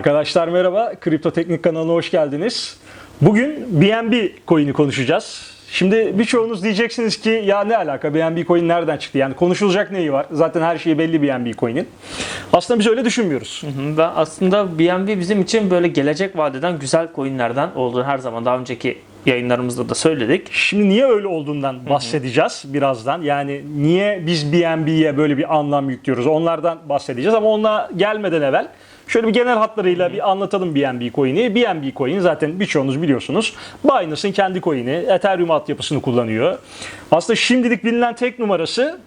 Arkadaşlar merhaba, Kripto Teknik kanalına hoş geldiniz. Bugün BNB coin'i konuşacağız. Şimdi birçoğunuz diyeceksiniz ki ya ne alaka BNB coin nereden çıktı? Yani konuşulacak neyi var? Zaten her şey belli BNB coin'in. Aslında biz öyle düşünmüyoruz. Ve aslında BNB bizim için böyle gelecek vadeden güzel coinlerden olduğunu her zaman daha önceki yayınlarımızda da söyledik. Şimdi niye öyle olduğundan bahsedeceğiz birazdan. Yani niye biz BNB'ye böyle bir anlam yüklüyoruz? Onlardan bahsedeceğiz ama onunla gelmeden evvel şöyle bir genel hatlarıyla bir anlatalım BNB coin'i. BNB coin zaten birçoğunuz biliyorsunuz. Binance'ın kendi coin'i, Ethereum altyapısını kullanıyor. Aslında şimdilik bilinen tek numarası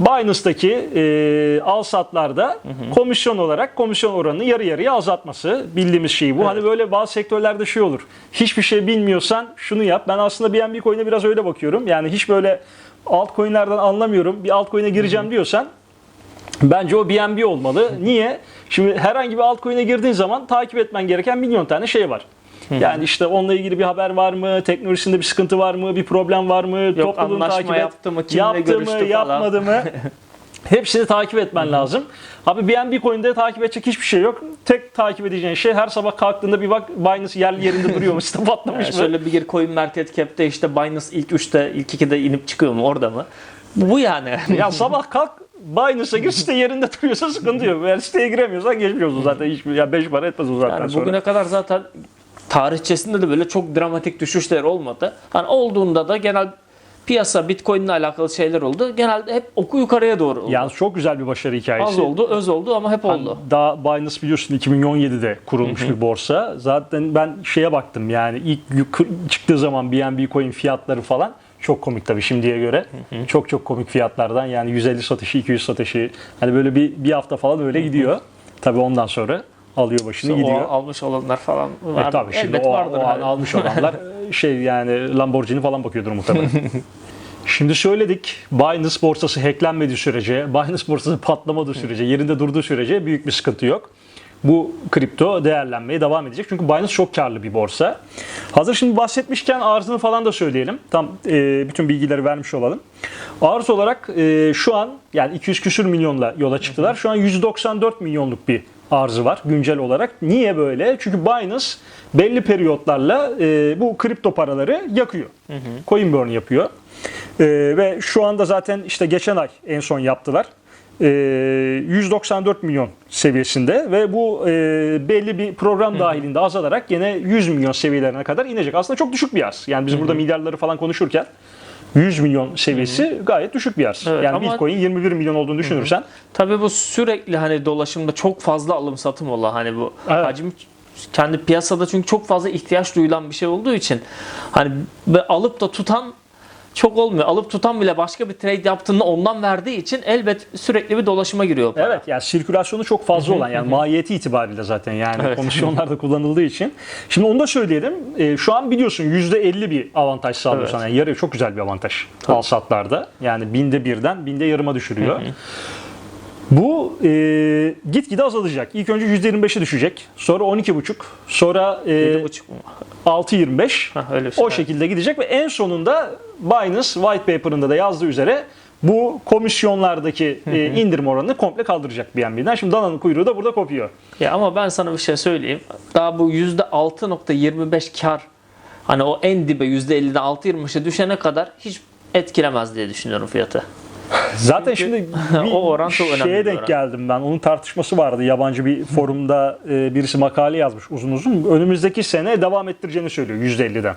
Binance'daki e, al satlarda komisyon olarak komisyon oranını yarı yarıya azaltması bildiğimiz şey bu. Hani böyle bazı sektörlerde şey olur. Hiçbir şey bilmiyorsan şunu yap. Ben aslında BNB coin'e biraz öyle bakıyorum. Yani hiç böyle altcoin'lerden anlamıyorum. Bir altcoin'e gireceğim diyorsan Bence o BNB olmalı. Niye? Şimdi herhangi bir altcoin'e girdiğin zaman takip etmen gereken milyon tane şey var. Yani işte onunla ilgili bir haber var mı? Teknolojisinde bir sıkıntı var mı? Bir problem var mı? Yok, Topluluğunu anlaşma takip et. yaptı mı? Kimle Yaptı mı? falan. Yapmadı mı? Hepsini takip etmen lazım. Abi BNB coin'de takip edecek hiçbir şey yok. Tek takip edeceğin şey her sabah kalktığında bir bak Binance yer yerinde duruyor mu? İşte patlamış Yani mı? şöyle bir gir coin market cap'te işte Binance ilk 3'te ilk 2'de inip çıkıyor mu orada mı? Bu yani. Ya sabah kalk Binance'a gir site yerinde duruyorsa sıkıntı yok. Eğer siteye giremiyorsan geçmiyorsun zaten. Hiçbir, ya 5 para etmez o zaten Yani sonra. bugüne kadar zaten tarihçesinde de böyle çok dramatik düşüşler olmadı. Hani olduğunda da genel piyasa Bitcoin ile alakalı şeyler oldu. Genelde hep oku yukarıya doğru oldu. Yalnız çok güzel bir başarı hikayesi. Az oldu, öz oldu ama hep oldu. Daha Binance biliyorsun 2017'de kurulmuş bir borsa. Zaten ben şeye baktım yani ilk çıktığı zaman BNB coin fiyatları falan çok komik tabii şimdiye göre. Çok çok komik fiyatlardan yani 150 satışı 200 satışı hani böyle bir, bir hafta falan öyle gidiyor. Tabii ondan sonra alıyor başını O gidiyor. almış olanlar falan E var. tabii şimdi Elbet o, vardır. o an almış olanlar e, şey yani Lamborghini falan bakıyordur muhtemelen. Şimdi söyledik Binance borsası hacklenmediği sürece, Binance borsası patlamadığı sürece, yerinde durduğu sürece büyük bir sıkıntı yok. Bu kripto değerlenmeye devam edecek. Çünkü Binance çok karlı bir borsa. Hazır şimdi bahsetmişken arzını falan da söyleyelim. Tam e, bütün bilgileri vermiş olalım. Arz olarak e, şu an yani 200 küsür milyonla yola çıktılar. Şu an 194 milyonluk bir arzı var güncel olarak. Niye böyle? Çünkü Binance belli periyotlarla e, bu kripto paraları yakıyor. Coin burn yapıyor. E, ve şu anda zaten işte geçen ay en son yaptılar. E, 194 milyon seviyesinde ve bu e, belli bir program dahilinde azalarak yine 100 milyon seviyelerine kadar inecek. Aslında çok düşük bir arz. Yani biz burada milyarları falan konuşurken 100 milyon seviyesi gayet düşük bir arz. Evet, yani ama- Bitcoin 21 milyon olduğunu düşünürsen Tabii bu sürekli hani dolaşımda çok fazla alım satım olan hani bu Evet. hacim kendi piyasada çünkü çok fazla ihtiyaç duyulan bir şey olduğu için hani alıp da tutan çok olmuyor. Alıp tutan bile başka bir trade yaptığında ondan verdiği için elbet sürekli bir dolaşıma giriyor. para. Evet yani sirkülasyonu çok fazla olan yani maliyeti itibariyle zaten yani Evet. komisyonlarda kullanıldığı için. Şimdi onu da söyleyelim. Ee, şu an biliyorsun %50 bir avantaj sağlıyor Evet. sana. Yani yarı çok güzel bir avantaj al satlarda. Yani binde birden binde yarıma düşürüyor. Bu e, gitgide azalacak. İlk önce %25'e düşecek. Sonra 12,5. Sonra e, 7,5 mu? 6.25. Hah, öyle şey. O şekilde gidecek ve en sonunda Binance White Paper'ında da yazdığı üzere bu komisyonlardaki e, indirim oranını komple kaldıracak BNB'den. Şimdi dananın kuyruğu da burada kopuyor. Ya ama ben sana bir şey söyleyeyim. Daha bu %6.25 kar hani o en dibe %50'den 6.25'e düşene kadar hiç etkilemez diye düşünüyorum fiyatı. Zaten şimdi bir o oran çok önemli şeye bir denk oran. geldim ben. Onun tartışması vardı. Yabancı bir forumda e, birisi makale yazmış uzun uzun. Önümüzdeki sene devam ettireceğini söylüyor %50'den.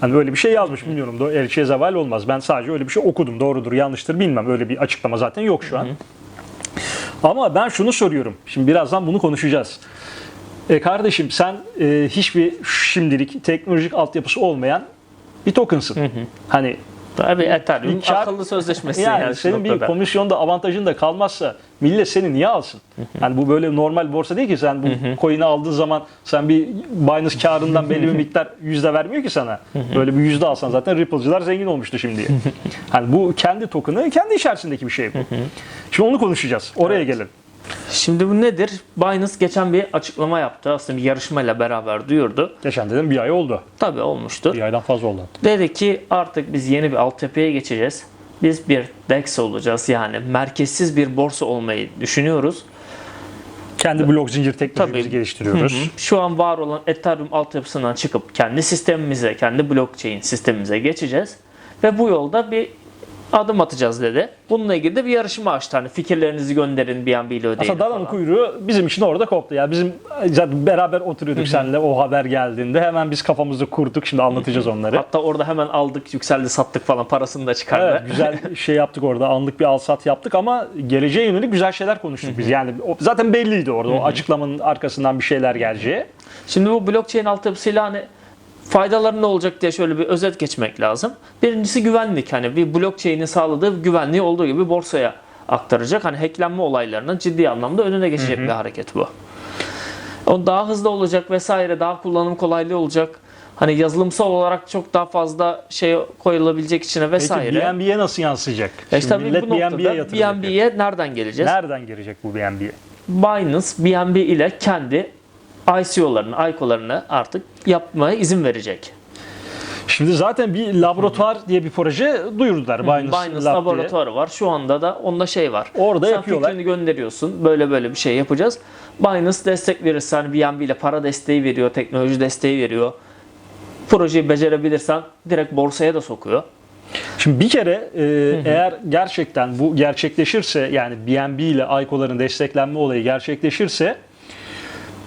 Hani öyle bir şey yazmış bilmiyorum. Do- Elçiye zeval olmaz. Ben sadece öyle bir şey okudum. Doğrudur yanlıştır bilmem. Öyle bir açıklama zaten yok şu an. Ama ben şunu soruyorum. Şimdi birazdan bunu konuşacağız. E kardeşim sen e, hiçbir şimdilik teknolojik altyapısı olmayan bir tokensın. Hani Tabii Ethereum kar- akıllı sözleşmesi yani, yani, senin bir komisyonda avantajın da kalmazsa millet seni niye alsın? Yani bu böyle normal borsa değil ki sen bu coin'i aldığın zaman sen bir Binance karından belli bir miktar yüzde vermiyor ki sana. Böyle bir yüzde alsan zaten Ripple'cılar zengin olmuştu şimdi. hani bu kendi token'ı kendi içerisindeki bir şey bu. Şimdi onu konuşacağız. Oraya gelin. Şimdi bu nedir? Binance geçen bir açıklama yaptı. Aslında bir yarışmayla beraber duyurdu. Geçen dedim bir ay oldu. Tabii olmuştu. Bir aydan fazla oldu. Dedi ki artık biz yeni bir altyapıya geçeceğiz. Biz bir DEX olacağız yani merkezsiz bir borsa olmayı düşünüyoruz. Kendi blok zincir teknolojimizi Tabii. geliştiriyoruz. Şu an var olan Ethereum altyapısından çıkıp kendi sistemimize, kendi blockchain sistemimize geçeceğiz. Ve bu yolda bir adım atacağız dedi. Bununla ilgili de bir yarışma açtı. Hani fikirlerinizi gönderin BNB ile ödeyin Aslında Dalan'ın falan. kuyruğu bizim için orada koptu. Ya bizim zaten beraber oturuyorduk seninle o haber geldiğinde hemen biz kafamızda kurduk. Şimdi anlatacağız onları. Hatta orada hemen aldık, yükseldi, sattık falan parasını da çıkardı. Evet, güzel şey yaptık orada. Anlık bir al sat yaptık ama geleceğe yönelik güzel şeyler konuştuk biz. Yani zaten belliydi orada. O açıklamanın arkasından bir şeyler geleceği. Şimdi bu blockchain altyapısıyla hani faydaları ne olacak diye şöyle bir özet geçmek lazım. Birincisi güvenlik. Hani bir blockchain'in sağladığı güvenliği olduğu gibi borsaya aktaracak. Hani hacklenme olaylarının ciddi anlamda önüne geçecek bir hareket bu. O daha hızlı olacak vesaire, daha kullanım kolaylığı olacak. Hani yazılımsal olarak çok daha fazla şey koyulabilecek içine vesaire. Peki BNB'ye nasıl yansıyacak? Ya Şimdi millet bu BNB'ye yatıracak. BNB'ye nereden geleceğiz? Nereden girecek bu BNB'ye? Binance BNB ile kendi ICO'larını, ICO'larını artık yapmaya izin verecek. Şimdi zaten bir laboratuvar diye bir proje duyurdular. Binance, Binance Lab diye. laboratuvarı var. Şu anda da onda şey var. Orada Sen yapıyorlar. fikrini gönderiyorsun. Böyle böyle bir şey yapacağız. Binance destek verirse hani BNB ile para desteği veriyor, teknoloji desteği veriyor. Projeyi becerebilirsen direkt borsaya da sokuyor. Şimdi bir kere e, eğer gerçekten bu gerçekleşirse yani BNB ile ICO'ların desteklenme olayı gerçekleşirse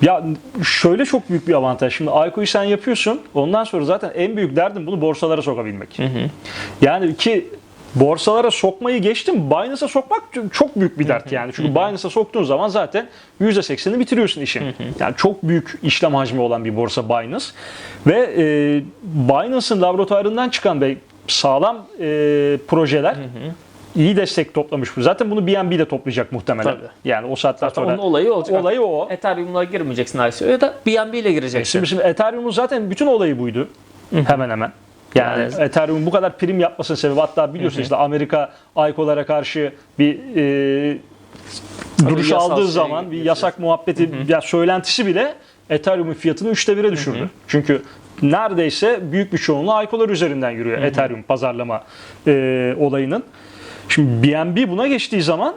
ya şöyle çok büyük bir avantaj. Şimdi ICO'yu sen yapıyorsun. Ondan sonra zaten en büyük derdin bunu borsalara sokabilmek. Yani ki borsalara sokmayı geçtim. Binance'a sokmak çok büyük bir dert yani. Çünkü Binance'a soktuğun zaman zaten %80'ini bitiriyorsun işin. Yani çok büyük işlem hacmi olan bir borsa Binance. Ve e, Binance'ın laboratuvarından çıkan ve sağlam e, projeler iyi destek toplamış. Zaten bunu BNB de toplayacak muhtemelen. Tabii. Yani o saatten Zaten sonra. onun olayı olacak. Olayı o. Ethereum'la girmeyeceksin ICO'ya da BNB ile gireceksin. Şimdi, şimdi Ethereum'un zaten bütün olayı buydu. Hemen hemen. Yani, Yani- Ethereum'un bu kadar prim yapmasının sebebi hatta biliyorsun işte Amerika ICO'lara karşı bir e, duruş aldığı şey zaman bir yasak muhabbeti ya söylentisi bile Ethereum'un fiyatını 3'te 1'e düşürdü. Çünkü neredeyse büyük bir çoğunluğu ICO'lar üzerinden yürüyor Ethereum pazarlama e, olayının. Şimdi BNB buna geçtiği zaman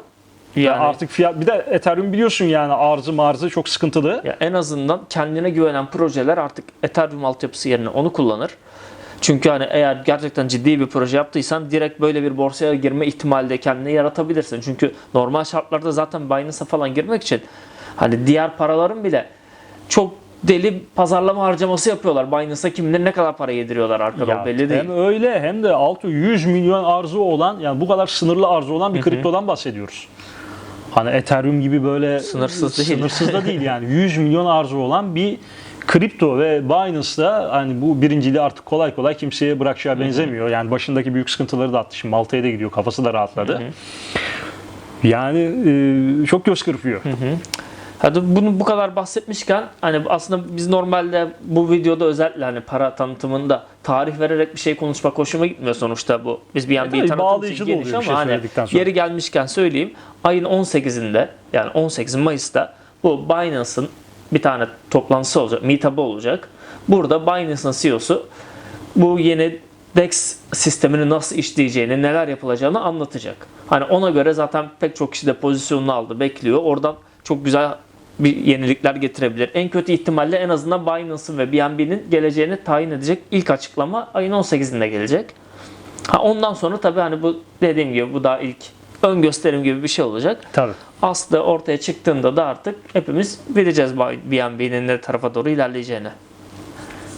yani artık fiyat bir de Ethereum biliyorsun yani arzı marzı çok sıkıntılı. Ya en azından kendine güvenen projeler artık Ethereum altyapısı yerine onu kullanır. Çünkü hani eğer gerçekten ciddi bir proje yaptıysan direkt böyle bir borsaya girme ihtimali de kendine yaratabilirsin. Çünkü normal şartlarda zaten Binance'a falan girmek için hani diğer paraların bile çok deli pazarlama harcaması yapıyorlar. Binance'a kim bilir ne kadar para yediriyorlar arkada Ya belli değil. Hem öyle hem de altı 100 milyon arzu olan yani bu kadar sınırlı arzu olan bir kriptodan bahsediyoruz. Hani Ethereum gibi böyle Sınırsız değil. Sınırsız da değil yani 100 milyon arzu olan bir kripto ve Binance'da hani bu birinciliği artık kolay kolay kimseye bırakacağı benzemiyor. Yani başındaki büyük sıkıntıları da attı. Şimdi Malta'ya da gidiyor. Kafası da rahatladı. Yani e, çok göz kırpıyor. Hadi bunu bu kadar bahsetmişken hani aslında biz normalde bu videoda özellikle hani para tanıtımında tarih vererek bir şey konuşmak hoşuma gitmiyor sonuçta bu. Biz bir an tabii bir tanıtım için geniş ama şey hani yeri gelmişken söyleyeyim. Ayın 18'inde yani 18 Mayıs'ta bu Binance'ın bir tane toplantısı olacak, meetup'ı olacak. Burada Binance'ın CEO'su bu yeni DEX sistemini nasıl işleyeceğini, neler yapılacağını anlatacak. Hani ona göre zaten pek çok kişi de pozisyonunu aldı, bekliyor. Oradan çok güzel bir yenilikler getirebilir. En kötü ihtimalle en azından Binance'ın ve BNB'nin geleceğini tayin edecek ilk açıklama ayın 18'inde gelecek. Ha ondan sonra tabii hani bu dediğim gibi bu daha ilk ön gösterim gibi bir şey olacak. Tabii. Aslı ortaya çıktığında da artık hepimiz bileceğiz BNB'nin ne tarafa doğru ilerleyeceğini.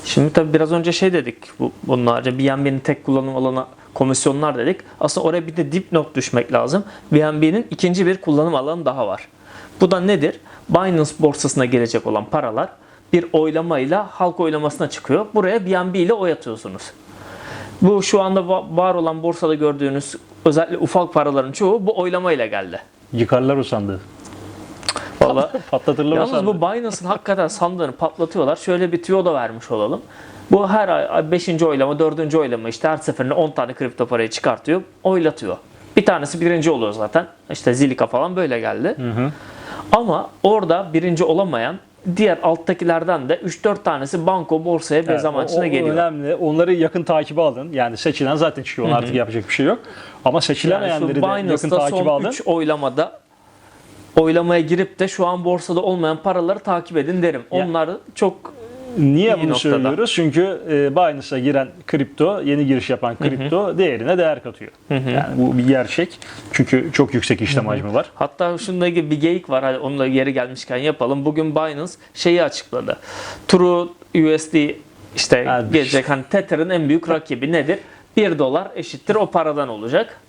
Şimdi tabii biraz önce şey dedik bu, bunlarca BNB'nin tek kullanım alanı komisyonlar dedik. Aslında oraya bir de dipnot düşmek lazım. BNB'nin ikinci bir kullanım alanı daha var. Bu da nedir? Binance borsasına gelecek olan paralar bir oylamayla halk oylamasına çıkıyor. Buraya BNB ile oy atıyorsunuz. Bu şu anda va- var olan borsada gördüğünüz özellikle ufak paraların çoğu bu oylamayla geldi. Yıkarlar o sandığı. Vallahi Patlatırlar Yalnız sandığı. bu Binance'ın hakikaten sandığını patlatıyorlar. Şöyle bir tüyo da vermiş olalım. Bu her ay 5. oylama, 4. oylama işte her seferinde 10 tane kripto parayı çıkartıyor, oylatıyor. Bir tanesi birinci oluyor zaten. İşte Zilika falan böyle geldi. Ama orada birinci olamayan diğer alttakilerden de 3-4 tanesi banko borsaya bir Evet, içinde o geliyor. Önemli. Onları yakın takibe alın. Yani seçilen zaten çıkıyor. Artık yapacak bir şey yok. Ama Yani seçilemeyenleri de yakın takibe son alın. 3 oylamada oylamaya girip de şu an borsada olmayan paraları takip edin derim. Ya- Onlar çok Niye İyi bunu noktada. söylüyoruz? Çünkü e, Binance'a giren kripto, yeni giriş yapan kripto değerine değer katıyor. Yani bu bir gerçek. Çünkü çok yüksek işlem hacmi var. Hatta ilgili bir geyik var. Hadi onunla yeri gelmişken yapalım. Bugün Binance şeyi açıkladı. True USD işte Abi. gelecek hani Tether'ın en büyük rakibi nedir? 1 dolar eşittir o paradan olacak.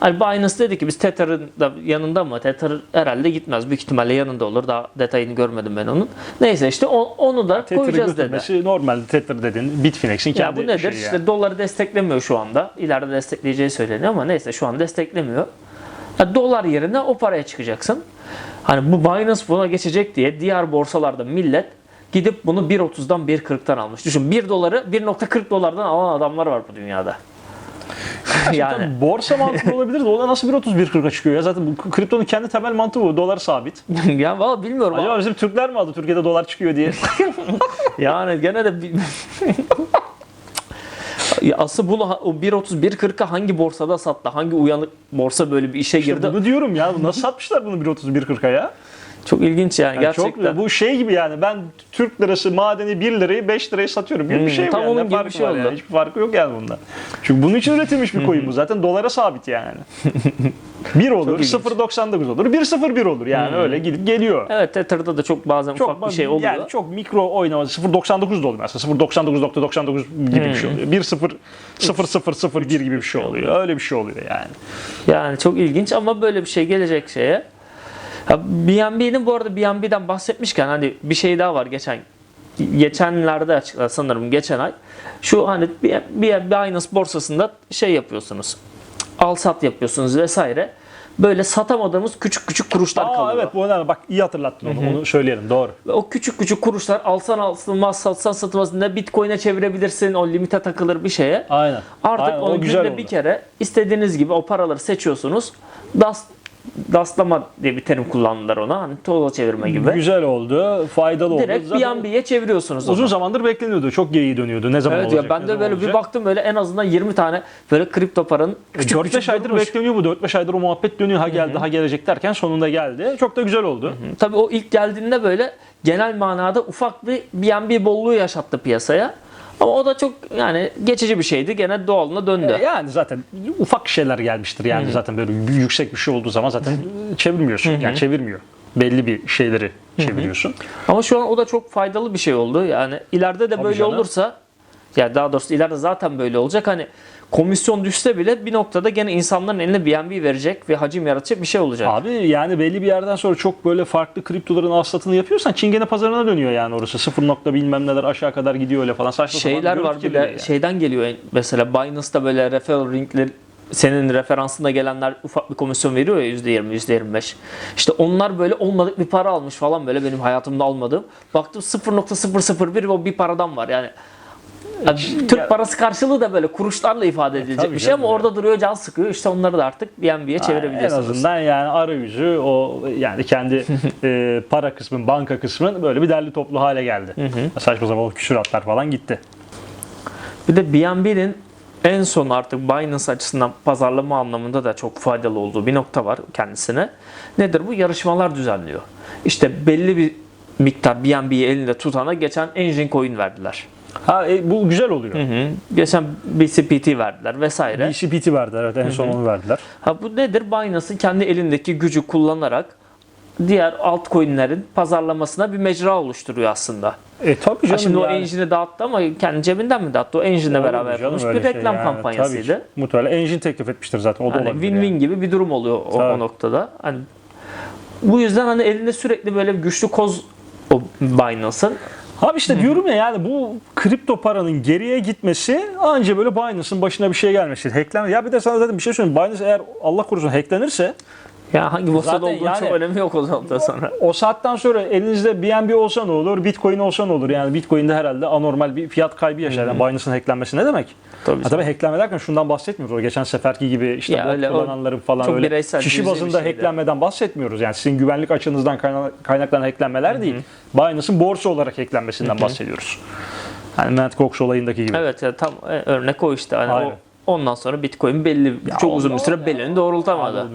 Hani Binance dedi ki biz Tether'ın da yanında mı? Tether herhalde gitmez. Büyük ihtimalle yanında olur. Daha detayını görmedim ben onun. Neyse işte o- onu da Tether'ı koyacağız dedi. normalde Tether dediğin Bitfinex'in Ya kendi bu nedir? İşte yani. doları desteklemiyor şu anda. İleride destekleyeceği söyleniyor ama neyse şu an desteklemiyor. Ya dolar yerine o paraya çıkacaksın. Hani bu Binance buna geçecek diye diğer borsalarda millet gidip bunu 1.30'dan 1.40'tan almış. Düşün 1 doları 1.40 dolardan alan adamlar var bu dünyada. Yani borsa mantığı olabilir de o da nasıl 1.31.40'a çıkıyor ya? Zaten bu kriptonun kendi temel mantığı bu. Dolar sabit. ya valla bilmiyorum. Acaba bizim Türkler mi aldı Türkiye'de dolar çıkıyor diye? Yani gene de Asıl bunu o 1.30 1.40'a hangi borsada sattı? Hangi uyanık borsa böyle bir işe girdi? Bunu diyorum ya. Nasıl satmışlar bunu 1.30-1.40'a ya? Çok ilginç yani, Yani gerçekten. Çok, bu şey gibi yani ben Türk lirası madeni 1 lirayı 5 liraya satıyorum gibi bir Hmm, şey bu tam yani. onun gibi bir şey oldu. Yani. Hiçbir farkı yok yani bunda. Çünkü bunun için üretilmiş bir coin bu zaten dolara sabit yani. 1 olur, ilginç. 0.99 olur, 1.01 olur yani öyle gidip geliyor. Evet Tether'da da çok bazen ufak bir şey oluyor. Yani çok mikro oynaması 0.99 da oluyor aslında. 0.99.99 gibi bir şey oluyor. 1.0 0001 gibi bir şey oluyor. Öyle bir şey oluyor yani. Yani çok ilginç ama böyle bir şey gelecek şeye. BNB'nin bu arada BNB'den bahsetmişken hani bir şey daha var geçen geçenlerde açıkladı sanırım geçen ay. Şu hani bir, bir Binance borsasında şey yapıyorsunuz. Al sat yapıyorsunuz vesaire. Böyle satamadığımız küçük küçük kuruşlar Aa kalıyor. evet bu önemli. Bak iyi hatırlattın onu. Onu söyleyelim. Doğru. Ve o küçük küçük kuruşlar alsan alsınmaz satsan satılmaz ne bitcoin'e çevirebilirsin o limite takılır bir şeye. Aynen. Artık Aynen, o onu güzel günde oldu. bir kere istediğiniz gibi o paraları seçiyorsunuz. Das, daslama diye bir terim kullandılar ona. Hani toza çevirme gibi. Güzel oldu. Faydalı oldu. Direkt Zaten BNB'ye çeviriyorsunuz Uzun onu. zamandır bekleniyordu. Çok geyiği dönüyordu. Ne zaman Evet olacak? ya ben de böyle bir olacak? baktım böyle en azından 20 tane böyle kripto paranın küçük 4-5 küçük aydır durmuş. bekleniyor bu. 4-5 aydır o muhabbet dönüyor. Ha geldi, ha gelecek derken sonunda geldi. Çok da güzel oldu. Tabii o ilk geldiğinde böyle genel manada ufak bir BNB bolluğu yaşattı piyasaya. Ama o da çok yani geçici bir şeydi. Gene doğalına döndü. E, Yani zaten ufak şeyler gelmiştir. Yani zaten böyle yüksek bir şey olduğu zaman zaten çevirmiyorsun. Yani çevirmiyor. Belli bir şeyleri çeviriyorsun. Ama şu an o da çok faydalı bir şey oldu. Yani ileride de Tabii böyle canım. olursa ya daha doğrusu ileride zaten böyle olacak. Hani komisyon düşse bile bir noktada gene insanların eline BNB verecek ve hacim yaratacak bir şey olacak. Abi yani belli bir yerden sonra çok böyle farklı kriptoların aslatını yapıyorsan Çingene pazarına dönüyor yani orası. Sıfır nokta bilmem neler aşağı kadar gidiyor öyle falan. Saçma Şeyler var görüntü bir de kirliliği yani. şeyden geliyor mesela Binance'da böyle referral linkler senin referansında gelenler ufak bir komisyon veriyor ya %20, %25. İşte onlar böyle olmadık bir para almış falan böyle benim hayatımda almadığım. Baktım 0.001 ve o bir paradan var yani. Yani Türk ya- parası karşılığı da böyle kuruşlarla ifade edilecek tabii bir şey ama ya. orada duruyor can sıkıyor. İşte onları da artık BNB'ye En çevirebilirsiniz. azından yani arayüzü o yani kendi e, para kısmın, banka kısmın böyle bir derli toplu hale geldi. Saçma sapan o küsuratlar falan gitti. Bir de BNB'nin en son artık Binance açısından pazarlama anlamında da çok faydalı olduğu bir nokta var kendisine. Nedir bu? Yarışmalar düzenliyor. İşte belli bir miktar BNB'yi elinde tutana geçen Engine Coin verdiler. Ha e, bu güzel oluyor. Hı. Geçen BCPT verdiler vesaire. BCPT verdiler evet en son onu verdiler. Ha bu nedir? Binance'ın kendi elindeki gücü kullanarak diğer altcoin'lerin pazarlamasına bir mecra oluşturuyor aslında. E tabii Ha canım şimdi o yani. engine'i dağıttı ama kendi cebinden mi dağıttı? O engine'le beraber yapılmış bir şey reklam yani? kampanyasıydı. Tabii ki. Muhtemelen engine teklif etmiştir zaten o da Yani win-win yani. gibi bir durum oluyor o, o noktada. Hani bu yüzden hani elinde sürekli böyle güçlü koz o Binance'ın. Abi işte diyorum ya yani bu kripto paranın geriye gitmesi anca böyle Binance'ın başına bir şey gelmesi. Hacklen ya bir de sana zaten bir şey söyleyeyim. Binance eğer Allah korusun hacklenirse Ya hangi borsada Zaten olduğunu yani- çok önemi yok o noktadan sonra. o saatten sonra elinizde BNB olsa ne olur, Bitcoin olsa ne olur? Yani Bitcoin'de herhalde anormal bir fiyat kaybı yaşar. Yani Binance'ın hacklenmesi ne demek? Tabii Ha, tabii hacklenme derken şundan bahsetmiyoruz. O geçen seferki gibi işte Ya öyle, o kullananların falan öyle bireysel, kişi bazında hacklenmeden bahsetmiyoruz. Yani sizin güvenlik açınızdan kayna- kaynaklanan hacklenmeler değil. Binance'ın borsa olarak hacklenmesinden bahsediyoruz. Hani Mt. Gox olayındaki gibi. Evet ya tam e, örnek o işte. Hani o Aynen. Ondan sonra Bitcoin belli çok uzun bir süre belini doğrultamadı.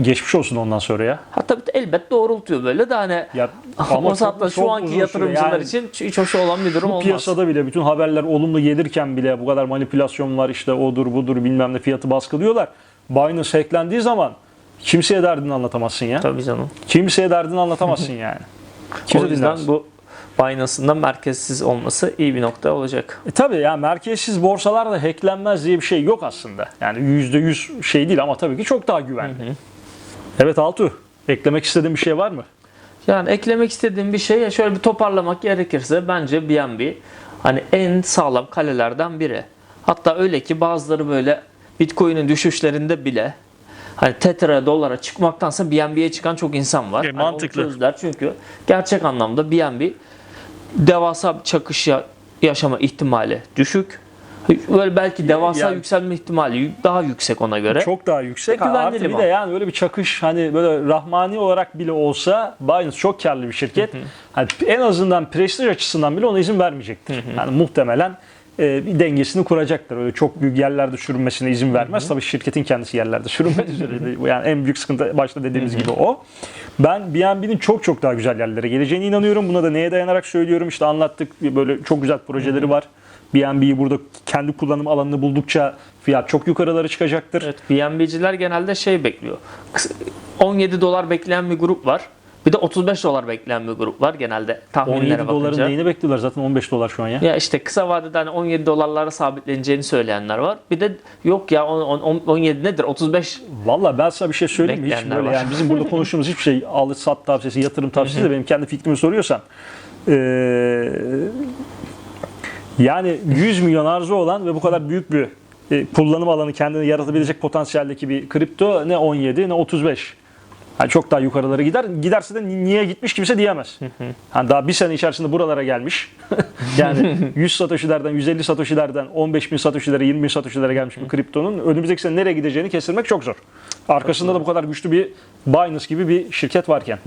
Geçmiş olsun ondan sonra ya. Hatta bir de elbet doğrultuyor böyle de hani Ya ama o saatte şu anki yatırımcılar yani. için hiç hoş olan bir durum Bu olmaz. piyasada bile bütün haberler olumlu gelirken bile bu kadar manipülasyon var işte odur budur bilmem ne fiyatı baskılıyorlar. Binance hacklendiği zaman kimseye derdini anlatamazsın ya. Tabii canım. Kimseye derdini anlatamazsın yani. Kimse o yüzden dinlemez. bu Binance'ın da merkezsiz olması iyi bir nokta olacak. E tabii yani merkezsiz borsalarda hacklenmez diye bir şey yok aslında. Yani %100 şey değil ama tabii ki çok daha güvenli. Evet Altu, eklemek istediğin bir şey var mı? Yani eklemek istediğim bir şey şöyle bir toparlamak gerekirse bence BNB hani en sağlam kalelerden biri. Hatta öyle ki bazıları böyle Bitcoin'in düşüşlerinde bile hani Tether'a dolara çıkmaktansa BNB'ye çıkan çok insan var. E, Hani mantıklı. çözdüler çünkü gerçek anlamda BNB devasa bir çakış ya- yaşama ihtimali düşük. Böyle belki devasa Yani- yükselme ihtimali daha yüksek ona göre. Çok daha yüksek. Güvenli Artı bir liman. de yani böyle bir çakış hani böyle rahmani olarak bile olsa Binance çok karlı bir şirket. Hani en azından prestij açısından bile ona izin vermeyecektir. Yani muhtemelen bir dengesini kuracaktır. Öyle çok büyük yerlerde sürünmesine izin vermez. Tabii şirketin kendisi yerlerde sürünmek üzere. Yani en büyük sıkıntı başta dediğimiz gibi o. Ben BNB'nin çok çok daha güzel yerlere geleceğine inanıyorum. Buna da neye dayanarak söylüyorum? İşte anlattık böyle çok güzel projeleri var. BNB'yi burada kendi kullanım alanını buldukça fiyat çok yukarılara çıkacaktır. Evet, BNB'ciler genelde şey bekliyor. Kıs- 17 dolar bekleyen bir grup var. Bir de 35 dolar bekleyen bir grup var genelde tahminlere 17 doların bakınca. neyini bekliyorlar zaten 15 dolar şu an ya. Ya işte kısa vadede hani 17 dolarlara sabitleneceğini söyleyenler var. Bir de yok ya on- on- 17 nedir? 35 Valla ben sana bir şey söyleyeyim mi? Hiç Bekleyenler böyle var. yani bizim burada konuştuğumuz hiçbir şey alış sat tavsiyesi, yatırım tavsiyesi de benim kendi fikrimi soruyorsan. Ee, yani 100 milyon arzu olan ve bu kadar büyük bir e, kullanım alanı kendini yaratabilecek potansiyeldeki bir kripto ne 17 ne 35. Yani çok daha yukarılara gider. Giderse de ni- niye gitmiş kimse diyemez. Hani daha bir sene içerisinde buralara gelmiş. yani 100 satoshilerden, 150 satoshilerden 15 bin satoshilere, 20 bin satoshilere gelmiş bir kriptonun önümüzdeki sene nereye gideceğini kestirmek çok zor. Arkasında da bu kadar güçlü bir Binance gibi bir şirket varken.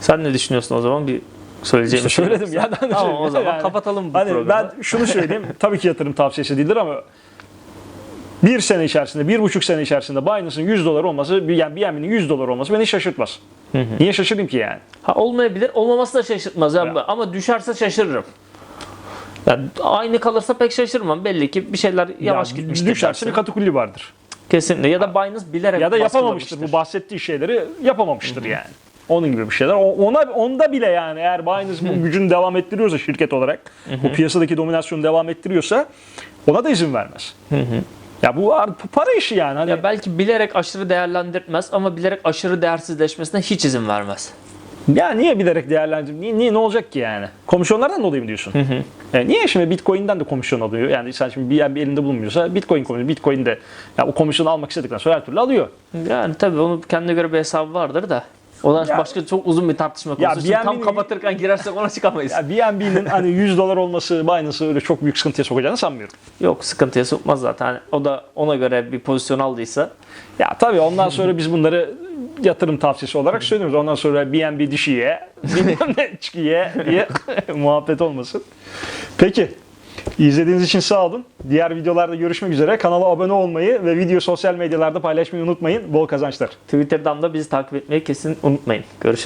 Sen ne düşünüyorsun o zaman? Bir söyleyeceğim İşte şey söyledim ya. Tamam o zaman Yani kapatalım bu Hani programı. ben şunu söyleyeyim. tabii ki yatırım tavsiyesi değildir ama bir sene içerisinde, bir buçuk sene içerisinde Binance'ın 100 dolar olması, yani BNB'nin 100 dolar olması beni şaşırtmaz. Niye şaşırayım ki yani? Ha, olmayabilir. Olmaması da şaşırtmaz. Yani Ya. Ama düşerse şaşırırım. Yani aynı kalırsa pek şaşırmam. Belli ki bir şeyler yavaş Ya gitmiştir. Düşerse dersin. bir katakulli vardır. Kesinlikle. Ya da Binance bilerek Ya da yapamamıştır. Bu bahsettiği şeyleri yapamamıştır yani. Onun gibi bir şeyler. Ona onda bile yani eğer Binance bu gücünü devam ettiriyorsa şirket olarak, bu piyasadaki dominasyonu devam ettiriyorsa ona da izin vermez. Ya bu ar- para işi yani. Hani Ya belki bilerek aşırı değerlendirmez ama bilerek aşırı değersizleşmesine hiç izin vermez. Ya niye bilerek değerlendir? Niye, niye ne olacak ki yani? Komisyonlardan dolayı mı diyorsun? E niye şimdi Bitcoin'den de komisyon alıyor? Yani sen şimdi bir, bir elinde bulunmuyorsa Bitcoin komisyonu, Bitcoin de ya o komisyonu almak istedikten sonra her türlü alıyor. Yani tabii onun kendine göre bir hesabı vardır da. O da Ya- başka çok uzun bir tartışma Ya konusu. Şimdi tam kapatırken girersek ona çıkamayız. Ya BNB'nin hani 100 dolar olması Binance'ı öyle çok büyük sıkıntıya sokacağını sanmıyorum. Yok sıkıntıya sokmaz zaten. Hani o da ona göre bir pozisyon aldıysa. Ya tabii ondan sonra biz bunları yatırım tavsiyesi olarak söylüyoruz. Ondan sonra BNB dişiye, bilmem ne çıkıya diye muhabbet olmasın. Peki. İzlediğiniz için sağ olun. Diğer videolarda görüşmek üzere. Kanala abone olmayı ve video sosyal medyalarda paylaşmayı unutmayın. Bol kazançlar. Twitter'dan da bizi takip etmeyi kesin unutmayın. Görüşürüz.